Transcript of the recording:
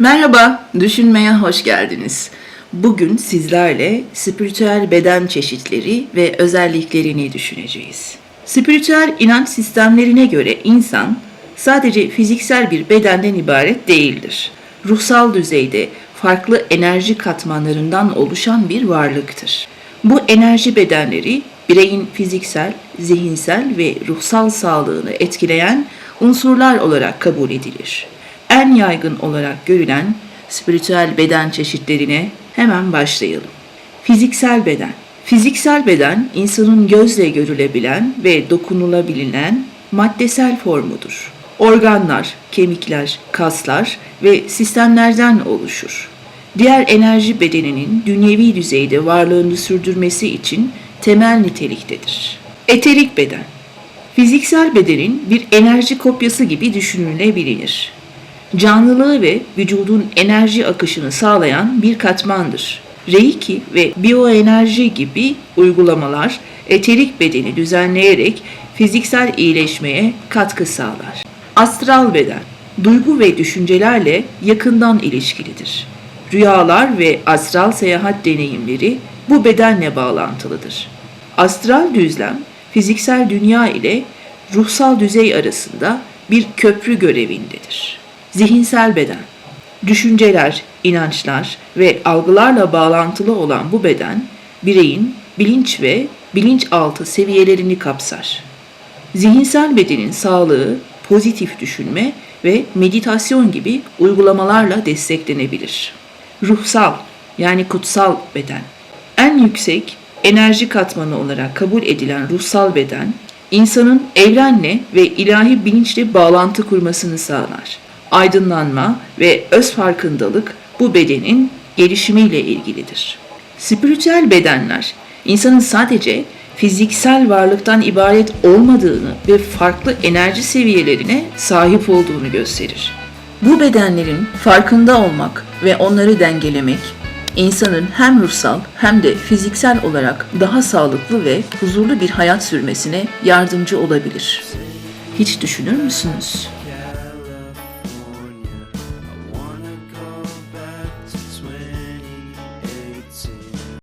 Merhaba, Düşünmeye hoş geldiniz. Bugün sizlerle spiritüel beden çeşitleri ve özelliklerini düşüneceğiz. Spiritüel inanç sistemlerine göre insan sadece fiziksel bir bedenden ibaret değildir. Ruhsal düzeyde farklı enerji katmanlarından oluşan bir varlıktır. Bu enerji bedenleri bireyin fiziksel, zihinsel ve ruhsal sağlığını etkileyen unsurlar olarak kabul edilir en yaygın olarak görülen spiritüel beden çeşitlerine hemen başlayalım. Fiziksel beden. Fiziksel beden insanın gözle görülebilen ve dokunulabilen maddesel formudur. Organlar, kemikler, kaslar ve sistemlerden oluşur. Diğer enerji bedeninin dünyevi düzeyde varlığını sürdürmesi için temel niteliktedir. Eterik beden. Fiziksel bedenin bir enerji kopyası gibi düşünülebilir canlılığı ve vücudun enerji akışını sağlayan bir katmandır. Reiki ve bioenerji gibi uygulamalar eterik bedeni düzenleyerek fiziksel iyileşmeye katkı sağlar. Astral beden, duygu ve düşüncelerle yakından ilişkilidir. Rüyalar ve astral seyahat deneyimleri bu bedenle bağlantılıdır. Astral düzlem, fiziksel dünya ile ruhsal düzey arasında bir köprü görevindedir. Zihinsel beden, düşünceler, inançlar ve algılarla bağlantılı olan bu beden, bireyin bilinç ve bilinçaltı seviyelerini kapsar. Zihinsel bedenin sağlığı, pozitif düşünme ve meditasyon gibi uygulamalarla desteklenebilir. Ruhsal yani kutsal beden. En yüksek enerji katmanı olarak kabul edilen ruhsal beden, insanın evrenle ve ilahi bilinçle bağlantı kurmasını sağlar aydınlanma ve öz farkındalık bu bedenin gelişimiyle ilgilidir. Spiritüel bedenler insanın sadece fiziksel varlıktan ibaret olmadığını ve farklı enerji seviyelerine sahip olduğunu gösterir. Bu bedenlerin farkında olmak ve onları dengelemek insanın hem ruhsal hem de fiziksel olarak daha sağlıklı ve huzurlu bir hayat sürmesine yardımcı olabilir. Hiç düşünür müsünüz?